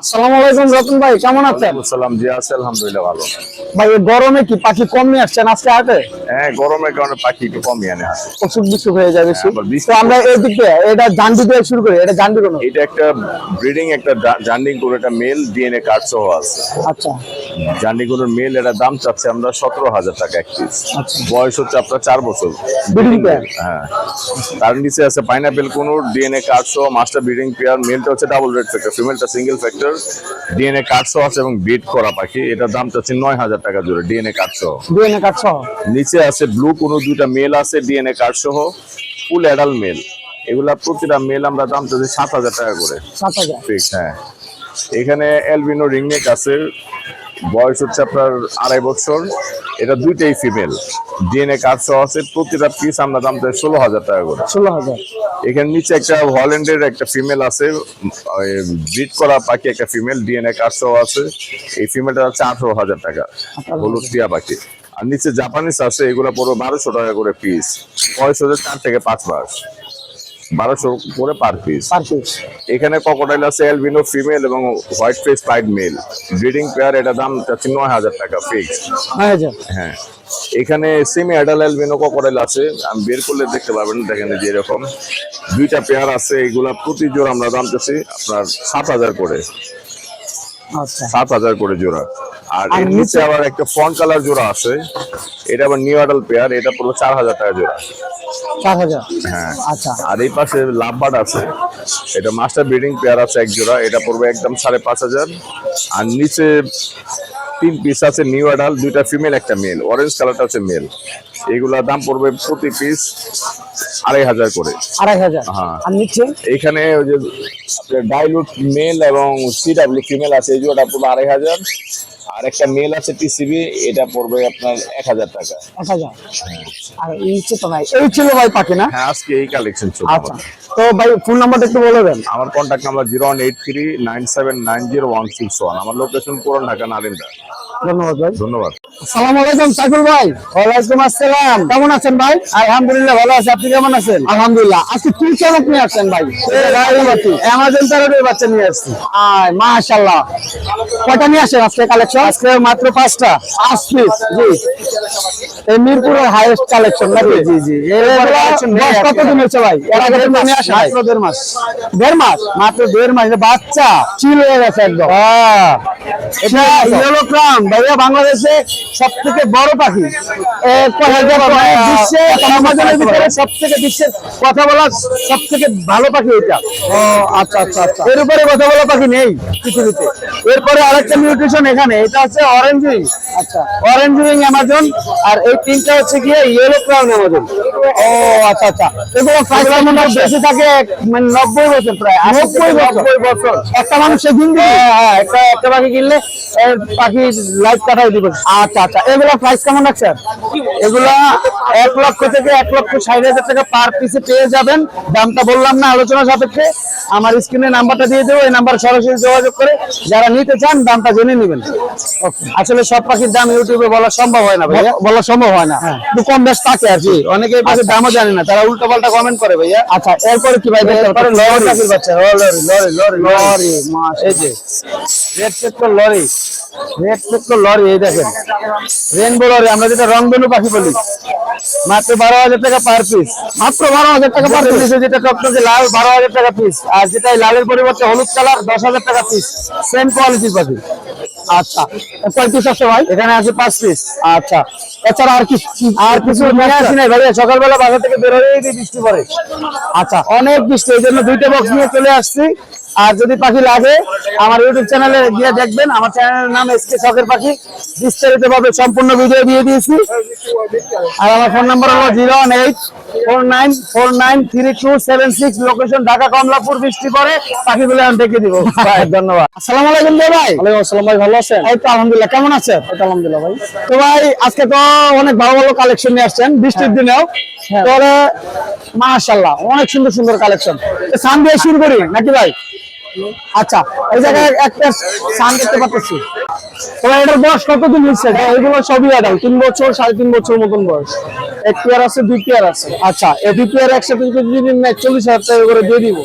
আসসালামু আলাইকুম রতন ভাই কেমন আছেন? সালাম জি আছে আলহামদুলিল্লাহ ভালো। ভাই গরমে কি পাখি কম নিয়ে আসছেন আজকে হাটে? হ্যাঁ গরমের কারণে পাখি একটু কমই আনে আসে অসুখ বিসুখ হয়ে তো আমরা এই দিক এটা জান্ডি দিয়ে শুরু করি এটা জান্ডি কোনো? এটা একটা ব্রিডিং একটা জান্ডিং করে একটা মেল ডিএনএ কার্ড সহ আছে। আচ্ছা। জান্ডিং করে মেল এটা দাম চাচ্ছে আমরা সতেরো হাজার টাকা এক পিস আচ্ছা। বয়স হচ্ছে আপনার চার বছর। Breeding হ্যাঁ। তার নিচে আছে পাইনাপেল কোনুর ডিএনএ কার্ড সহ মাস্টার ব্রিডিং পেয়ার মেলটা হচ্ছে ডাবল রেড ফ্যাক্টর ফিমেলটা সিঙ্গেল ফ্যাক্টর ডিএনএ কার্ড সহ আছে এবং বিট করা পাখি এটার দাম চাচ্ছে নয় হাজার টাকা জোরে ডিএনএ কার্ড ডিএনএ কার্ড নিচে আছে ব্লু কোনো দুইটা মেল আছে ডিএনএ কার্ড সহ ফুল অ্যাডাল মেল এগুলা প্রতিটা মেল আমরা দাম চাচ্ছি সাত হাজার টাকা করে। সাত হাজার। হ্যাঁ। এখানে অ্যালবিনো রিংনেক আছে বয়স হচ্ছে আপনার আড়াই বছর। এটা দুইটাই ফিমেল ডিএনএ কার্ড সহ আছে প্রতিটা পিস আমরা দাম চাই ষোলো হাজার টাকা করে। ষোলো হাজার। এখানে নিচে একটা হল্যান্ডের একটা ফিমেল আছে ব্রিড করা পাখি একটা ফিমেল ডিএনএ কার্ড সহ আছে। এই ফিমেলটা হচ্ছে আঠারো হাজার টাকা হলুদ টিয়া পাখি। আর নিচে জাপানিস আছে এগুলো পুরো বারোশো টাকা করে পিস বয়স হচ্ছে চার থেকে পাঁচ মাস। বারোশো করে পার পিস পার পিস এখানে ককোডাইল আছে অ্যালবিনো ফিমেল এবং white face pied male breeding pair এটা দাম চাচ্ছি নয় হাজার টাকা ফিক্স হ্যাঁ। এখানে সেমি অ্যাডাল অ্যালবিনো ককোডাইল আছে আমি বের করলে দেখতে পাবেন দেখেন যে এরকম। দুইটা পেয়ার আছে এগুলা প্রতি জোড়া আমরা দাম চাচ্ছি আপনার সাত হাজার করে। আচ্ছা। সাত হাজার করে জোড়া। আর এর নিচে আবার একটা ফ্রন্ট কালার জোড়া আছে। এটা আবার নিউ অ্যাডাল পেয়ার এটা পুরো চার হাজার টাকা জোড়া। চার হাজার। হ্যাঁ। আচ্ছা। আর এই পাশে লাভবার্ড আছে। এটা মাস্টার ব্রিডিং পেয়ার আছে এক জোড়া এটা পড়বে একদম সাড়ে পাঁচ হাজার। আর নিচে তিন পিস আছে নিউ অ্যাডাল দুইটা ফিমেল একটা মেল অরেঞ্জ কালারটা হচ্ছে মেল এগুলা দাম পড়বে প্রতি পিস আড়াই হাজার করে। আড়াই হাজার। হ্যাঁ। আর নিচে? এইখানে ওই যে ডাইলুট মেল এবং সিডাব্লিউ ফিমেল আছে এই জোড়াটা পড়বে আড়াই হাজার। আর একটা মেল আছে টিসিবি এটা পড়বে আপনার এক হাজার টাকা। এক হাজার। আর এই তো ভাই এই ছিল ভাই পাখি না? হ্যাঁ আজকে এই কালেকশন চলছে। আচ্ছা। তো ভাই ফোন নাম্বারটা একটু বলে দেন। আমার contact number zero one eight three nine seven nine zero one six one আমার লোকেশন পুরান ঢাকা নারিন্দা ধন্যবাদ ভাই। ধন্যবাদ। আসসালামু আলাইকুম সাইফুল ভাই। ওয়ালাইকুম আসসালাম। কেমন আছেন ভাই? আলহামদুলিল্লাহ ভালো আছি। আপনি কেমন আছেন? আলহামদুলিল্লাহ। আজকে কি চমক নিয়ে আসছেন ভাই? অ্যামাজন প্যারোটের বাচ্চা নিয়ে আসছি। আয় মাশাআল্লাহ। কয়টা নিয়ে আসেন আজকে কালেকশন আজকে মাত্র পাঁচটা। পাঁচ পিস জি। এই মিরপুরের হাইয়েস্ট কালেকশন নাকি? জি জি কত দিন হয়েছে ভাই? এর আগে তো নিয়ে আসা মাত্র দেড় মাস। দেড় মাস? মাত্র দেড় মাস। বাচ্চা। চিল হয়ে গেছে একদম। এটা ইয়েলো ক্রাউন ভাইয়া বাংলাদেশে সব থেকে বড় পাখি। ভিতরে সব থেকে বিশ্বের কথা বলা সব থেকে ভালো পাখি এটা। ও আচ্ছা আচ্ছা আচ্ছা। এর উপরে কথা বলা পাখি নেই পৃথিবীতে। এরপরে আরেকটা নিউট্রিশন এখানে এটা হচ্ছে অরেঞ্জ উইং আচ্ছা। অরেঞ্জ উইং অ্যামাজন আর এই তিনটা হচ্ছে গিয়ে ইয়েলো ক্রাউন অ্যামাজন ও আচ্ছা আচ্ছা। এগুলো কেমন বেশি থাকে মানে নব্বই বছর প্রায়। নব্বই বছর। একটা মানুষ দিন হ্যাঁ হ্যাঁ একটা একটা পাখি কিনলে পাখি লাইফ কাটাই দিবে আচ্ছা আচ্ছা এগুলো প্রাইস কেমন রাখছে এগুলো এক লক্ষ থেকে এক লক্ষ ষাট হাজার টাকা পার পিসে পেয়ে যাবেন দামটা বললাম না আলোচনা সাপেক্ষে আমার স্ক্রিনে নাম্বারটা দিয়ে দেবো এই নাম্বার সরাসরি যোগাযোগ করে যারা নিতে চান দামটা জেনে নেবেন আসলে সব পাখির দাম ইউটিউবে বলা সম্ভব হয় না ভাইয়া বলা সম্ভব হয় না একটু কম বেশ থাকে আর কি অনেকে পাখির দামও জানে না তারা উল্টো পাল্টা কমেন্ট করে ভাইয়া আচ্ছা এরপরে কি ভাই এরপরে লরি পাখির বাচ্চা লরি লরি লরি লরি এই যে red sector lory red sector lory এই দেখেন। রেনবো লরি আমরা যেটা রংধনু পাখি বলি মাত্র বারো হাজার টাকা পার পিস মাত্র বারো হাজার টাকা পার পিস যেটা টকটকে লাল বারো হাজার টাকা পিস আর যেটা লালের পরিবর্তে হলুদ কালার দশ হাজার টাকা পিস সেম কোয়ালিটির পাখি। আচ্ছা। কয় পিস আছে ভাই? এখানে আছে পাঁচ পিস আচ্ছা। এছাড়া আর কি আর কিছু নিয়ে আসি নাই ভাই সকালবেলা বাসা থেকে বের বৃষ্টি পড়ে। আচ্ছা অনেক বৃষ্টি এই জন্য দুইটা বক্স নিয়ে চলে আসছি। আর যদি পাখি লাগে আমার ইউটিউব চ্যানেলে গিয়ে দেখবেন। আমার চ্যানেলের নাম এসকে শখের পাখি। বিস্তারিত ভাবে সম্পূর্ণ ভিডিও দিয়ে দিয়েছি। আর আমার ফোন নাম্বার হলো zero one eight four nine four nine three two seven six location Dhaka Kamalapur বৃষ্টি পরে পাখিগুলো আমি ডেকে দিব। ভাই ধন্যবাদ। আসসালামু আলাইকুম ভাই। ওয়ালাইকুম আসসালাম ভাই ভালো আছেন? এই তো আলহামদুলিল্লাহ কেমন আছেন? আলহামদুলিল্লাহ ভাই। তো ভাই আজকে তো অনেক ভালো ভালো কালেকশন নিয়ে আসছেন বৃষ্টির দিনেও। তোরে মাশাআল্লাহ অনেক সুন্দর সুন্দর কালেকশন সান দিয়ে শুরু করি নাকি ভাই? আচ্ছা এই জায়গায় একটা সান দেখতে পাচ্ছি। তোমার এটার বয়স কতদিন হচ্ছে এগুলো সবই অ্যাডাল্ট তিন বছর, সাড়ে তিন বছর মতন বয়স। এক পেয়ার আছে দুই পেয়ার আছে। আচ্ছা এই দুই পেয়ার একসাথে যদি নেয় চল্লিশ হাজার টাকা করে দিয়ে দিব।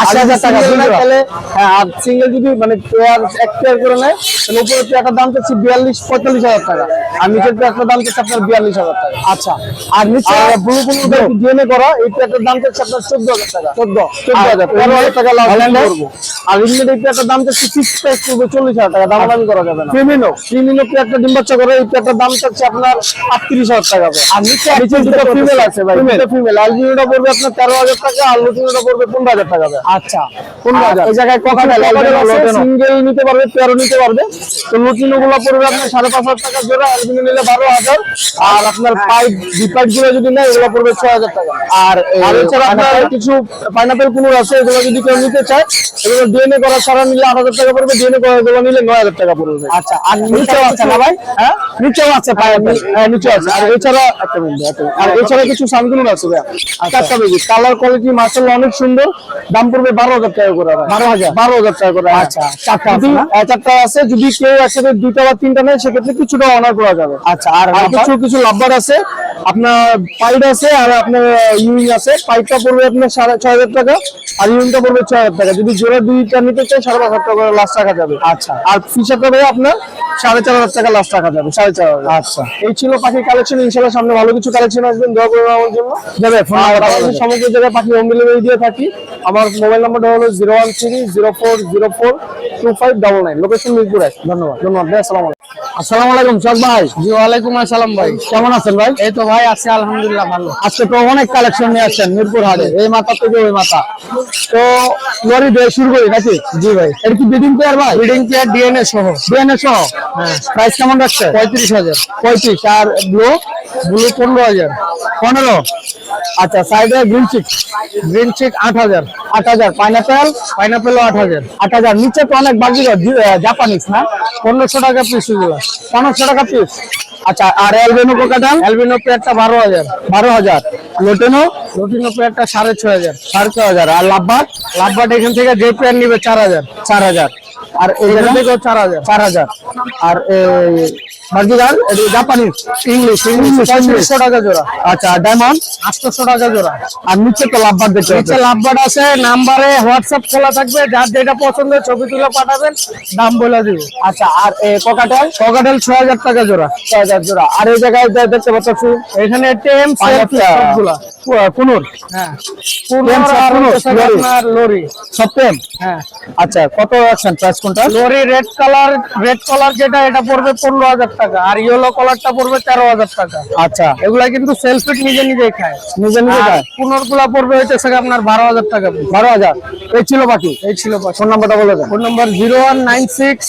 আশি হাজার টাকা তাহলে হ্যাঁ আর সিঙ্গেল যদি মানে পেয়ার এক পেয়ার করে নেয় তাহলে পেয়ারটার দাম চাচ্ছি বিয়াল্লিশ পঁয়তাল্লিশ হাজার টাকা। আর নিচের পেয়ারটার দাম চাচ্ছে আপনার বিয়াল্লিশ হাজার টাকা। আচ্ছা আর নিচে ব্লু ব্লু ডিএনএ করা এই পেয়ারটার দাম চাচ্ছে আপনার চোদ্দ হাজার টাকা। চোদ্দ চোদ্দ হাজার তেরো হাজার টাকা লাভ করব। আর ইংল্যান্ড এই পেয়ারটার দাম চাচ্ছে ফিক্স প্রাইস করবে চল্লিশ হাজার টাকা দাম দামি করা যাবে না। ক্রিমিনো ক্রিমিনো পেয়ারটা ডিম বাচ্চা করে এই পেয়ারটার দাম চাচ্ছে আপনার আটত্রিশ হাজার টাকা। আর নিচে নিচে দুটো ফিমেল আছে ভাই দুটো ফিমেল আলবিনোটা পড়বে আপনার তেরো হাজার টাকা আর লুটিনোটা পড়বে পনেরো হাজার টাকা আচ্ছা। পনেরো হাজার। এই জায়গায় ককাটেল সিঙ্গেল নিতে পারবে পেয়ারও নিতে পারবে। তো লুটিনো পড়বে আপনার সাড়ে পাঁচ হাজার টাকা জোড়া আলবিনো নিলে বারো হাজার। আর আপনার পাইপ ডিপাইপগুলো যদি নেয় এগুলো পড়বে ছয় হাজার টাকা। আর আর এছাড়া আপনার কিছু পাইনাপেল কুমুর আছে এগুলো যদি কেউ নিতে চায় এগুলো ডিএনএ করা ছাড়া নিলে আট হাজার টাকা পড়বে ডিএনএ করা এগুলো নিলে নয় হাজার টাকা পড়বে আচ্ছা আর নিচেও আছে না ভাই? হ্যাঁ? নিচেও আছে পাইনাপেল হ্যাঁ নিচে আছে। আর এছাড়া একটা মিনিট আর এছাড়া কিছু সানগুলো আছে ভাই চারটা কালার কোয়ালিটি মার্শাল অনেক সুন্দর। দাম পড়বে বারো হাজার টাকা করে বারো হাজার? বারো হাজার টাকা করে আচ্ছা চারটা আছে চারটা আছে। যদি কেউ একসাথে দুইটা বা তিনটা নেয় সেক্ষেত্রে কিছুটা অনার করা যাবে। আচ্ছা আর কিছু কিছু লাভবার আছে। আপনার পাইড আছে আর আপনার ইউইং আছে। পাইপটা পড়বে আপনার সাড়ে ছয় হাজার টাকা। আর ইউইংটা পড়বে ছয় হাজার টাকা। যদি জোড়া দুইটা নিতে চাই সাড়ে পাঁচ হাজার টাকা লাস্ট রাখা যাবে। আচ্ছা। আর ফিচারটা ভাই আপনার সাড়ে চার হাজার টাকা লাস্ট রাখা যাবে সাড়ে চার হাজার। আচ্ছা। এই ছিল পাখির কালেকশন ইনশাল্লাহ সামনে ভালো কিছু কালেকশন আসবেন দোয়া করবেন আমার জন্য। যাবে সমগ্র জায়গায় পাখি হোম ডেলিভারি দিয়ে থাকি। আমার মোবাইল নাম্বারটা হলো zero one three zero four zero four two five double nine. Location Mirpur এক ধন্যবাদ। ধন্যবাদ ভাই আসসালাম আলাইকুম। আসসালামু আলাইকুম সব ভাই। জি ওয়ালাইকুম আসসালাম ভাই। কেমন আছেন ভাই? এই তো ভাই আছে আলহামদুলিল্লাহ ভালো। আজকে তো অনেক কালেকশন নিয়ে আসছেন মিরপুর হাটে। এই মাথা থেকে ওই মাথা। তো লরি দিয়ে শুরু করি নাকি? জি ভাই। এটা কি ব্রিডিং পেয়ার ভাই? ব্রিডিং পেয়ার ডিএনএ সহ। ডিএনএ সহ? হ্যাঁ। প্রাইস কেমন রাখছে পঁয়ত্রিশ হাজার। পঁয়ত্রিশ আর ব্লু ব্লু পনেরো হাজার। পনেরো? আচ্ছা সাইডে গ্রিন চিক গ্রিন চিক আট হাজার। আট হাজার। পাইনাপেল পাইনাপেলও আট হাজার। আট হাজার। নিচে তো অনেক বাকি জাপানিস না? পনেরোশো টাকা পিস এগুলো। পনেরোশো টাকা পিস আচ্ছা আর অ্যালবিনো কোকাটাল অ্যালবিনো পেয়ারটা বারো হাজার। বারো হাজার। লোটেনো লোটিনো পেয়ারটা সাড়ে ছয় হাজার। সাড়ে ছয় হাজার। আর লাভবাট লাভবাট এখান থেকে যে পেয়ার নিবে চার হাজার। চার হাজার। আর এখান থেকেও চার হাজার। চার হাজার। আর বার্জিগার জাপানিজ ইংলিশ ইংলিশ পঁয়ত্রিশশো টাকা জোড়া। আচ্ছা ডায়মন্ড? আটশোশো টাকা জোড়া। আর নিচে তো লাভবার দেখতে নিচে লাভবার আছে নাম্বারে হোয়াটসঅ্যাপ খোলা থাকবে যার যেটা পছন্দ ছবি তুলে পাঠাবেন দাম বলে দিব। আচ্ছা আর ককাটেল? ককাটেল ছয় হাজার টাকা জোড়া। ছয় হাজার জোড়া। আর এই জায়গায় দেখতে পাচ্ছি এখানে টেম সবগুলা। কুনুর? হ্যাঁ। আর লরি। সব টেম? হ্যাঁ। আচ্ছা কত রাখছেন? প্রাইস কোনটা? Lory red colour red colour যেটা এটা পড়বে পনেরো হাজার টাকা। আর ইয়েলো কালারটা পড়বে তেরো হাজার টাকা। আচ্ছা। এগুলা কিন্তু সেলফিট নিজে নিজেই খায়। নিজে নিজে খায়? পুনরগুলা পড়বে হইতেছে আপনার বারো হাজার টাকা। বারো হাজার। এই ছিল বাকি? এই ছিল ফোন নাম্বারটা বলে দেন। Phone number zero one nine six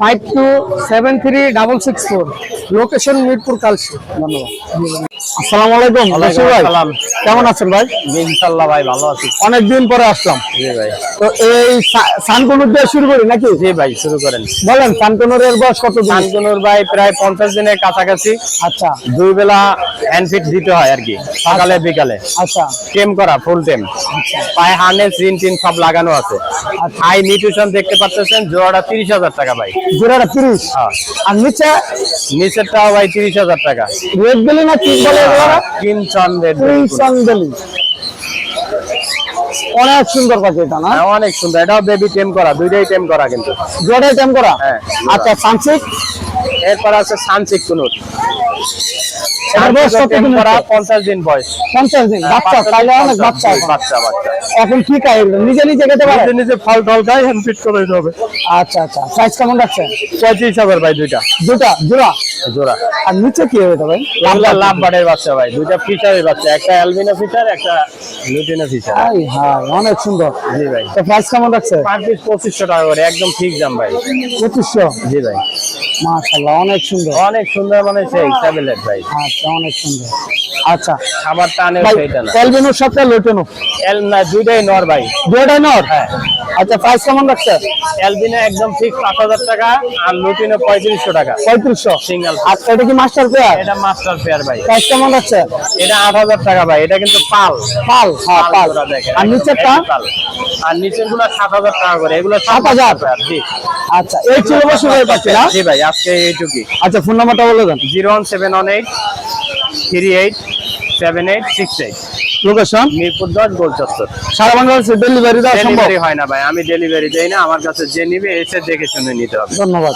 five two seven three double six four. Location Mirpur Kalshi ধন্যবাদ। আসসালামু আলাইকুম ভাই। কেমন আছেন ভাই? ইনশাল্লাহ ভাই ভালো আছি। অনেকদিন পরে আসলাম। জি ভাই। তো এই সানকনুর দিয়ে শুরু করি নাকি? জি ভাই শুরু করেন। বলেন সানকনুরের বয়স কত দিন শান্তনুর ভাই প্রায় পঞ্চাশ দিনের কাছাকাছি। আচ্ছা। দুই বেলা হ্যান্ড ফিট দিতে হয় আর কি সকালে বিকালে। আচ্ছা। টেম করা ফুল টেম পায়ে হার্নেস রিন টিন সব লাগানো আছে। হাই নিউট্রিশন দেখতে পাচ্ছেন জোড়াটা তিরিশ হাজার টাকা ভাই। জোড়াটা তিরিশ। হ্যাঁ। আর নিচে? নিচেরটাও ভাই তিরিশ হাজার টাকা। রেড বেলি না তিন বলে রেড বেলি অনেক সুন্দর পাখি এটা না? অনেক সুন্দর। এটাও বেবি টেম করা দুইটাই টেম করা কিন্তু। জোড়াই টেম করা? হ্যাঁ। আচ্ছা সানসিক এরপর আছে সানসিক কুনুর। এটার বয়স কত টেম দিন পঞ্চাশ দিন বয়স। দিন বাচ্চা অনেক বাচ্চা। বাচ্চা বাচ্চা। এখন কি খায়? নিজে নিজে খেতে পারে? নিজে নিজে ফল টল খাই হ্যান্ড ফিট করে হবে। আচ্ছা আচ্ছা প্রাইস কেমন রাখছে? পঁয়ত্রিশ হাজার ভাই দুইটা। দুটা জোড়া? জোড়া। আর নিচে কি হবে ভাই লাভ লাভ বাড়ের বাচ্চা ভাই দুইটা ফিচারের বাচ্চা। একটা অ্যালবিনো ফিচার একটা লুটিনো ফিচার অনেক সুন্দর। জি ভাই। তো প্রাইস কেমন রাখছে? পার পিস পঁচিশশো টাকা করে একদম ঠিক দাম ভাই। পঁচিশশো? জি ভাই। মাশাল্লাহ অনেক সুন্দর। অনেক সুন্দর মানে সেই ট্যাবলেট ভাই। আচ্ছা অনেক সুন্দর। আচ্ছা। খাবার টানে সেইটা না। এলবিনোর সাথে লোটেনো? এল না দুইটাই নর ভাই। দুটাই নর? হ্যাঁ। আচ্ছা প্রাইস কেমন রাখছে? অ্যালবিনো একদম ঠিক পাঁচ হাজার টাকা আর লুটিনো পঁয়ত্রিশশো টাকা। পঁয়ত্রিশশো? সিঙ্গেল আর এটা কি মাস্টার পেয়ার এটা মাস্টার পেয়ার ভাই। প্রাইস কেমন রাখছে? এটা আট হাজার টাকা ভাই এটা কিন্তু পাল। পাল হ্যাঁ পাল। আর নিচেরটা। আর নিচেরগুলো সাত হাজার টাকা করে এগুলো সাত হাজার? পেয়ার জি। আচ্ছা এই ছিল বসে বাচ্চা না? জি ভাই আজকে এইটুকুই আচ্ছা ফোন নাম্বারটা বলে দেন। Zero one seven one eight three eight seven eight six eight. Location Mirpur দশ গোল চত্বর সারা বাংলাদেশে ডেলিভারি দেওয়া সম্ভব? ডেলিভারি হয় না ভাই আমি ডেলিভারি দেই না আমার কাছে যে নিবে এসে দেখে শুনে নিতে হবে। ধন্যবাদ।